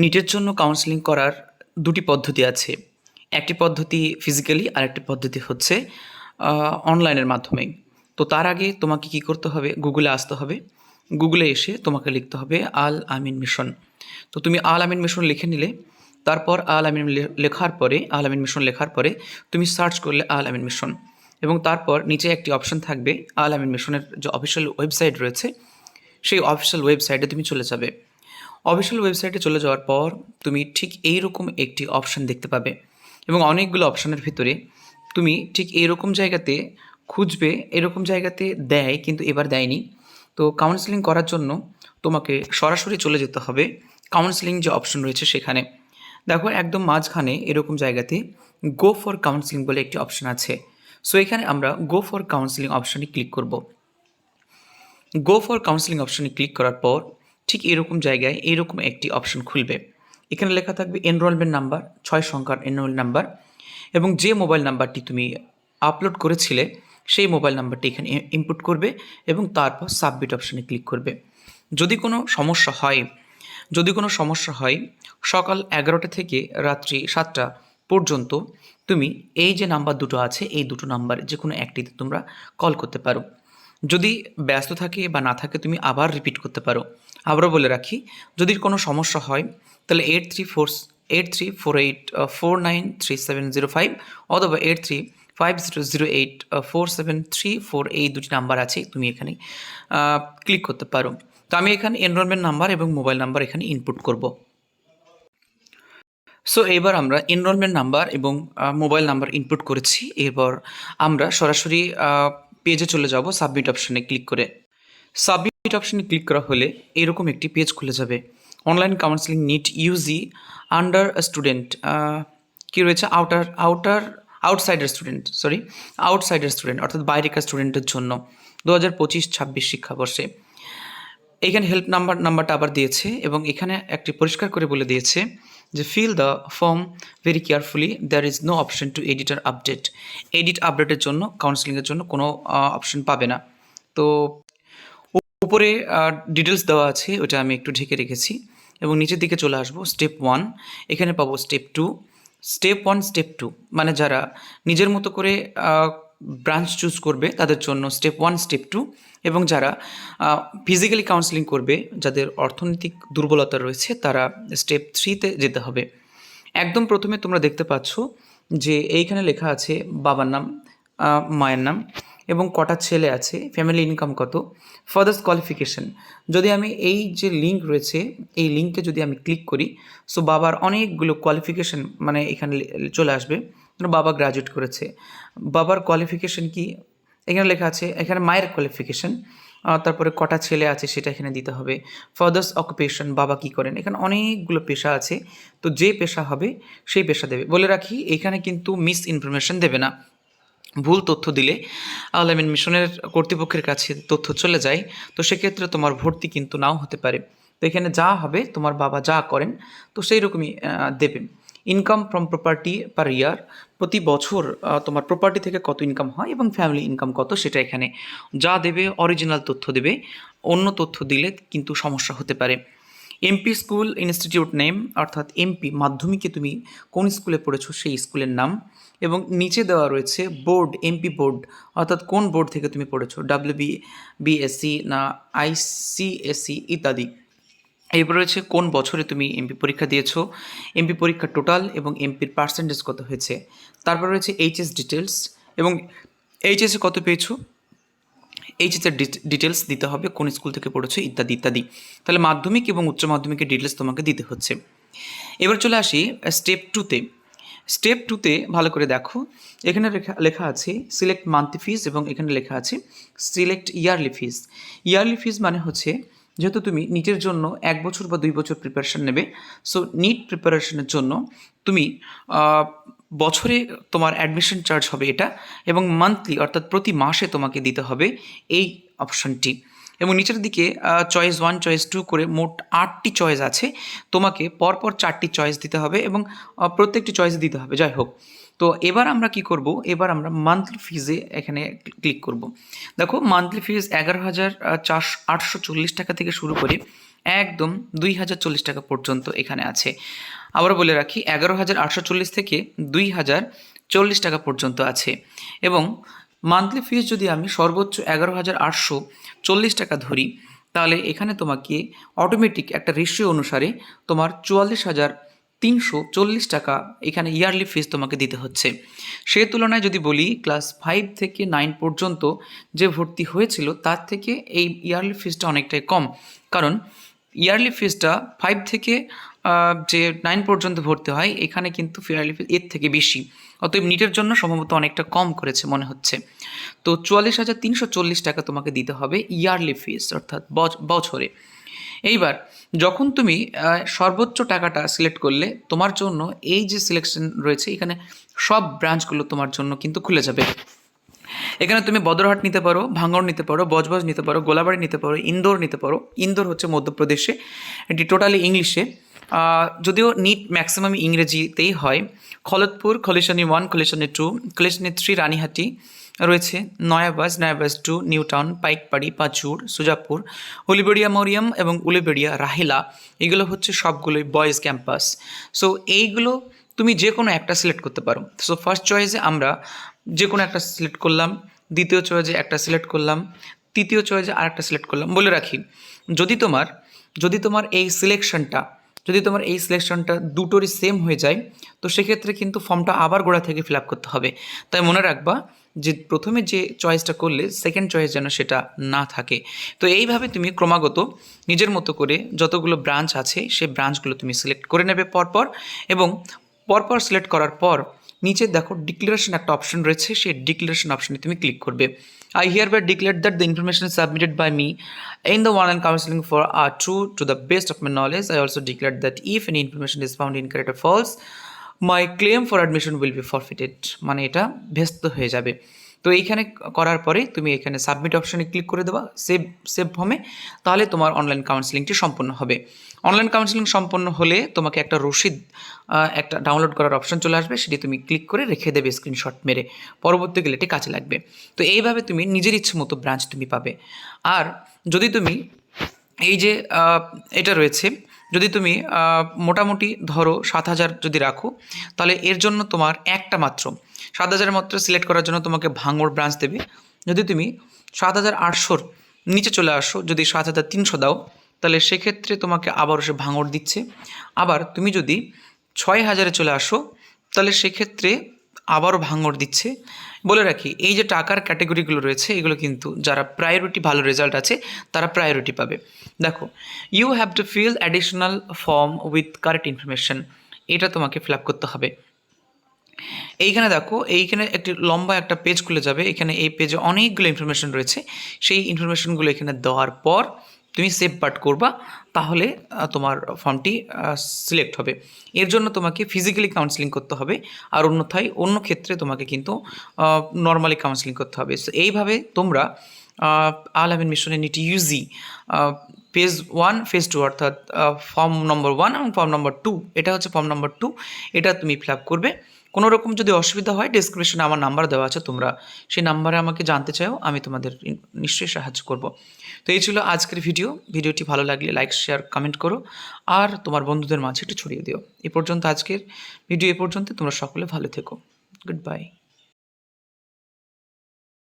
নিটের জন্য কাউন্সেলিং করার দুটি পদ্ধতি আছে। একটি পদ্ধতি ফিজিক্যালি আর একটি পদ্ধতি হচ্ছে অনলাইনের মাধ্যমে। তো তার আগে তোমাকে কি করতে হবে? গুগলে আসতে হবে। গুগলে এসে তোমাকে লিখতে হবে আল আমিন মিশন। তো তুমি আল আমিন মিশন লিখে নিলে, তারপর আল আমিন লেখার পরে, আল আমিন মিশন লেখার পরে তুমি সার্চ করলে আল আমিন মিশন। এবং তারপর নিচে একটি অপশন থাকবে, আল আমিন মিশনের যে অফিসিয়াল ওয়েবসাইট রয়েছে, সেই অফিসিয়াল ওয়েবসাইটে তুমি চলে যাবে। অফিসিয়াল ওয়েবসাইটে চলে যাওয়ার পর তুমি ঠিক এইরকম একটি অপশান দেখতে পাবে এবং অনেকগুলো অপশানের ভিতরে তুমি ঠিক এইরকম জায়গাতে খুঁজবে, এরকম জায়গাতে দেয় কিন্তু এবার দেয়নি। তো কাউন্সেলিং করার জন্য তোমাকে সরাসরি চলে যেতে হবে কাউন্সেলিং যে অপশন রয়েছে সেখানে। দেখো একদম মাঝখানে এরকম জায়গাতে গো ফর কাউন্সেলিং বলে একটি অপশন আছে। সো এখানে আমরা গো ফর কাউন্সেলিং অপশনে ক্লিক করব। গো ফর কাউন্সেলিং অপশনে ক্লিক করার পর ঠিক এরকম জায়গায় এরকম একটি অপশন খুলবে। এখানে লেখা থাকবে এনরোলমেন্ট নাম্বার ছয় সংখ্যার এনরোল নাম্বার এবং যে মোবাইল নাম্বারটি তুমি আপলোড করেছিলে, সেই মোবাইল নাম্বারটি এখানে ইনপুট করবে এবং তারপর সাবমিট অপশানে ক্লিক করবে। যদি কোনো সমস্যা হয়, যদি কোনো সমস্যা হয়, সকাল এগারোটা থেকে রাত্রি সাতটা পর্যন্ত তুমি এই যে নাম্বার দুটো আছে, এই দুটো নাম্বার যে কোনো একটিতে তোমরা কল করতে পারো। যদি ব্যস্ত থাকে বা না থাকে, তুমি আবার রিপিট করতে পারো। আবারও বলে রাখি, যদি কোনো সমস্যা হয়, তাহলে eight three four eight three four eight four nine three seven zero five অথবা eight three five zero zero eight four seven three four এই দুটি নাম্বার আছে, তুমি এখানে ক্লিক করতে পারো। তো আমি এখানে এনরোলমেন্ট নাম্বার এবং মোবাইল নাম্বার এখানে ইনপুট করব। সো এবার আমরা এনরোলমেন্ট নাম্বার এবং মোবাইল নাম্বার ইনপুট করেছি, এরপর আমরা সরাসরি পেজে চলে যাব সাবমিট অপশানে ক্লিক করে। সাবমিট অপশনে ক্লিক করা হলে এরকম একটি পেজ খুলে যাবে। Online counselling NEET UG under student কী রয়েছে? Outer outer outsider student sorry outsider student অর্থাৎ বাইরেকার স্টুডেন্টের জন্য। দু হাজার পঁচিশ, ছাব্বিশ শিক্ষাবর্ষে। এখানে হেল্প নাম্বার নাম্বারটা আবার দিয়েছে এবং এখানে একটি পরিষ্কার করে বলে দিয়েছে যে fill the form very carefully there is no option to edit R update edit আপডেটের জন্য কাউন্সিলিংয়ের জন্য কোনো অপশন পাবে না। তো উপরে ডিটেলস দেওয়া আছে, ওটা আমি একটু ঢেকে রেখেছি। এবং নিচের দিকে চলে আসব স্টেপ ওয়ান এখানে পাবো step two step one step two মানে যারা নিজের মতো করে ব্রাঞ্চ চুজ করবে, তাদের জন্য স্টেপ ওয়ান স্টেপ টু এবং যারা ফিজিক্যালি কাউন্সেলিং করবে, যাদের অর্থনৈতিক দুর্বলতা রয়েছে, তারা স্টেপ থ্রিতে যেতে হবে। একদম প্রথমে তোমরা দেখতে পাচ্ছ যে এইখানে লেখা আছে বাবার নাম মায়ের নাম। এবং কটা ছেলে আছে ফ্যামিলি ইনকাম কত ফার্দার্স কোয়ালিফিকেশন যদি আমি এই যে লিঙ্ক রয়েছে, এই লিঙ্কে যদি আমি ক্লিক করি সো বাবার অনেকগুলো কোয়ালিফিকেশন মানে এখানে চলে আসবে বাবা গ্রাজুয়েট করেছে। বাবার কোয়ালিফিকেশন কি? এখানে লেখা আছে, এখানে মায়ের কোয়ালিফিকেশন তারপরে কটা ছেলে আছে সেটা এখানে দিতে হবে। ফার্দার্স অকুপেশন বাবা কি করেন? এখানে অনেকগুলো পেশা আছে, তো যে পেশা হবে, সেই পেশা দেবে। বলে রাখি, এখানে কিন্তু মিস ইনফরমেশন দেবে না। ভুল তথ্য দিলে আলামিন মিশনের কর্তৃপক্ষের কাছে তথ্য চলে যায় তো সেক্ষেত্রে তোমার ভর্তি কিন্তু নাও হতে পারে। তো এখানে যা হবে তোমার বাবা যা করেন তো সেই রকমই আহ, দেবে। Income from property per year প্রতি বছর তোমার প্রপার্টি থেকে কত ইনকাম হয় এবং ফ্যামিলি ইনকাম কত সেটা এখানে যা দেবে অরিজিনাল তথ্য দেবে। অন্য তথ্য দিলে কিন্তু সমস্যা হতে পারে। এমপি স্কুল ইনস্টিটিউট নেম অর্থাৎ এমপি মাধ্যমিকে তুমি কোন স্কুলে পড়েছো সেই স্কুলের নাম এবং নিচে দেওয়া রয়েছে বোর্ড এমপি বোর্ড অর্থাৎ কোন বোর্ড থেকে তুমি পড়েছো? ডাব্লিউ বি বিএসসি না আইসিএসসি ইত্যাদি। এরপর রয়েছে কোন বছরে তুমি এমপি পরীক্ষা দিয়েছ? এমপি পরীক্ষার টোটাল এবং এমপির পার্সেন্টেজ কত হয়েছে? তারপর রয়েছে এইচএস ডিটেলস এবং এইচএসে কত পেয়েছ? এইচএসের ডিটেলস দিতে হবে, কোন স্কুল থেকে পড়েছো, ইত্যাদি ইত্যাদি। তাহলে মাধ্যমিক এবং উচ্চ মাধ্যমিকের ডিটেলস তোমাকে দিতে হচ্ছে। এবার চলে আসি স্টেপ টুতে স্টেপ টুতে ভালো করে দেখো, এখানে লেখা- আছে সিলেক্ট মান্থলি ফিজ এবং এখানে লেখা আছে select yearly fees yearly fees মানে হচ্ছে, যেহেতু তুমি নিটের জন্য এক বছর বা দুই বছর প্রিপারেশন নেবে সো নিট প্রিপারেশনের জন্য তুমি বছরে তোমার অ্যাডমিশন চার্জ হবে এটা এবং মান্থলি অর্থাৎ প্রতি মাসে তোমাকে দিতে হবে এই অপশনটি এবং নিচের দিকে চয়েস ওয়ান চয়েস টু করে মোট আটটি চয়েস আছে। তোমাকে পরপর চারটি চয়েস দিতে হবে এবং প্রত্যেকটি চয়েস দিতে হবে। যাই হোক, তো এবার আমরা কি করব? এবার আমরা মান্থলি ফিজে এখানে ক্লিক করব। দেখো মান্থলি ফিজ এগারো হাজার চারশো, আটশো চল্লিশ টাকা থেকে শুরু করে একদম দুই হাজার চল্লিশ টাকা পর্যন্ত এখানে আছে। আবার বলে রাখি, এগারো হাজার আটশো চল্লিশ থেকে দুই হাজার চল্লিশ টাকা পর্যন্ত আছে। এবং মান্থলি ফিস যদি আমি সর্বোচ্চ এগারো হাজার আটশো চল্লিশ টাকা ধরি, তাহলে এখানে তোমাকে অটোমেটিক একটা রেশিও অনুসারে তোমার চুয়াল্লিশ হাজার তিনশো চল্লিশ টাকা এখানে ইয়ারলি ফিস তোমাকে দিতে হচ্ছে। সে তুলনায় যদি বলি ক্লাস ফাইভ থেকে নাইন পর্যন্ত যে ভর্তি হয়েছিল, তার থেকে এই ইয়ারলি ফিসটা অনেকটাই কম। কারণ ইয়ারলি ফিজটা ফাইভ থেকে যে নাইন পর্যন্ত ভর্তি হয়, এখানে কিন্তু ইয়ারলি ফিজ এর থেকে বেশি। অতএব নিটের জন্য সম্ভবত অনেকটা কম করেছে মনে হচ্ছে। তো চুয়াল্লিশ হাজার তিনশো চল্লিশ টাকা তোমাকে দিতে হবে ইয়ারলি ফিজ, অর্থাৎ বছ- বছরে। এইবার, যখন তুমি সর্বোচ্চ টাকাটা সিলেক্ট করলে, তোমার জন্য এই যে সিলেকশন রয়েছে, এখানে সব ব্রাঞ্চগুলো তোমার জন্য কিন্তু খুলে যাবে। এখানে তুমি বদরহাট নিতে পারো ভাঙড় নিতে পারো, বজবজ নিতে পারো, গোলাবাড়ি নিতে পারো, ইন্দোর নিতে পারো। ইন্দোর হচ্ছে মধ্যপ্রদেশে, এটি টোটালি ইংলিশে। যদিও নিট ম্যাক্সিমাম ইংরেজিতেই হয়, Khalatpur, Khalisani one, Khalisani two, Khalisani three, Ranihati রয়েছে, Nayabaj Nayabaj two New Town Paikpari, Panchur, Sujapur, Uluberia Mariyam এবং উলিবেড়িয়া রাহিলা, এগুলো হচ্ছে সবগুলোই বয়েজ ক্যাম্পাস। সো এইগুলো তুমি যে কোনো একটা সিলেক্ট করতে পারো। সো ফার্স্ট চয়েসে আমরা যে কোনো একটা সিলেক্ট করলাম, দ্বিতীয় চয়েসে একটা সিলেক্ট করলাম, তৃতীয় চয়েজে আর একটা সিলেক্ট করলাম। বলে রাখি, যদি তোমার যদি তোমার এই সিলেকশনটা যদি তোমার এই সিলেকশনটা দুটোরই সেম হয়ে যায়, তো সেক্ষেত্রে কিন্তু ফর্মটা আবার গোড়া থেকে ফিল আপ করতে হবে। তাই মনে রাখবা যে প্রথমে যে চয়েসটা করলে সেকেন্ড চয়েস যেন সেটা না থাকে। তো এইভাবে তুমি ক্রমাগত নিজের মতো করে যতগুলো ব্রাঞ্চ আছে, সেই ব্রাঞ্চগুলো তুমি সিলেক্ট করে নেবে পরপর এবং পরপর সিলেক্ট করার পর নিচে দেখো ডিক্লারেশন একটা অপশন রয়েছে, সেই ডিক্লারেশন অপশনে তুমি ক্লিক করবে। I hereby declare that the information submitted by me in the online counselling for a to to the best of my knowledge I also declare that if an information is found in crater false my claim for admission will be forfeited মানে এটা ব্যস্ত হয়ে যাবে। তো এইখানে করার পরে তুমি এখানে সাবমিট অপশনে ক্লিক করে দেবা সেভ সেভ ফর্মে তাহলে তোমার অনলাইন কাউন্সিলিংটি সম্পন্ন হবে। অনলাইন কাউন্সিলিং সম্পন্ন হলে তোমাকে একটা রসিদ একটা ডাউনলোড করার অপশন চলে আসবে, সেটি তুমি ক্লিক করে রেখে দেবে স্ক্রিনশট মেরে। পরবর্তী গেলে এটি কাজে লাগবে। তো এইভাবে তুমি নিজের ইচ্ছে মতো ব্রাঞ্চ তুমি পাবে। আর যদি তুমি এই যে এটা রয়েছে যদি তুমি মোটামুটি ধরো সাত হাজার যদি রাখো, তাহলে এর জন্য তোমার একটা মাত্র, সাত হাজার মাত্র সিলেক্ট করার জন্য তোমাকে ভাঙড় ব্রাঞ্চ দেবে। যদি তুমি সাত হাজার আটশোর নিচে চলে আসো, যদি সাত হাজার তিনশো দাও, তাহলে সেক্ষেত্রে তোমাকে আবারও সে ভাঙড় দিচ্ছে। আবার তুমি যদি ছয় হাজারে চলে আসো, তাহলে সেক্ষেত্রে আবারও ভাঙড় দিচ্ছে। বলে রাখি, এই যে টাকার ক্যাটাগরিগুলো রয়েছে, এগুলো কিন্তু যারা প্রায়োরিটি ভালো রেজাল্ট আছে, তারা প্রায়োরিটি পাবে। দেখো you have to fill additional form with correct information এটা তোমাকে ফিল আপ করতে হবে। এইখানে দেখো, এইখানে একটি লম্বা একটা পেজ খুলে যাবে। এখানে এই পেজে অনেকগুলো ইনফরমেশন রয়েছে। সেই ইনফরমেশনগুলো এখানে দেওয়ার পর তুমি সেভ পার্ট করবা, তাহলে তোমার ফর্মটি সিলেক্ট হবে। এর জন্য তোমাকে ফিজিক্যালি কাউন্সিলিং করতে হবে, আর অন্যথায় অন্য ক্ষেত্রে তোমাকে কিন্তু নর্মালি কাউন্সিলিং করতে হবে। সো এইভাবে তোমরা আল আমিন মিশনের NEET UG phase one phase two অর্থাৎ ফর্ম নম্বর ওয়ান এবং ফর্ম নম্বর টু এটা হচ্ছে ফর্ম নম্বর টু এটা তুমি ফিল আপ করবে। কোনো রকম যদি অসুবিধা হয় ডিসক্রিপশনে আমার নাম্বার দেওয়া আছে, তোমরা সেই নাম্বারে আমাকে জানতে চাও আমি তোমাদের নিশ্চয়ই সাহায্য করব। তো এই ছিল আজকের ভিডিও ভিডিওটি ভালো লাগলে লাইক শেয়ার কমেন্ট করো, আর তোমার বন্ধুদের মাঝে একটু ছড়িয়ে দিও। এ পর্যন্ত আজকের ভিডিও এ পর্যন্ত, তোমরা সকলে ভালো থেকো। Good bye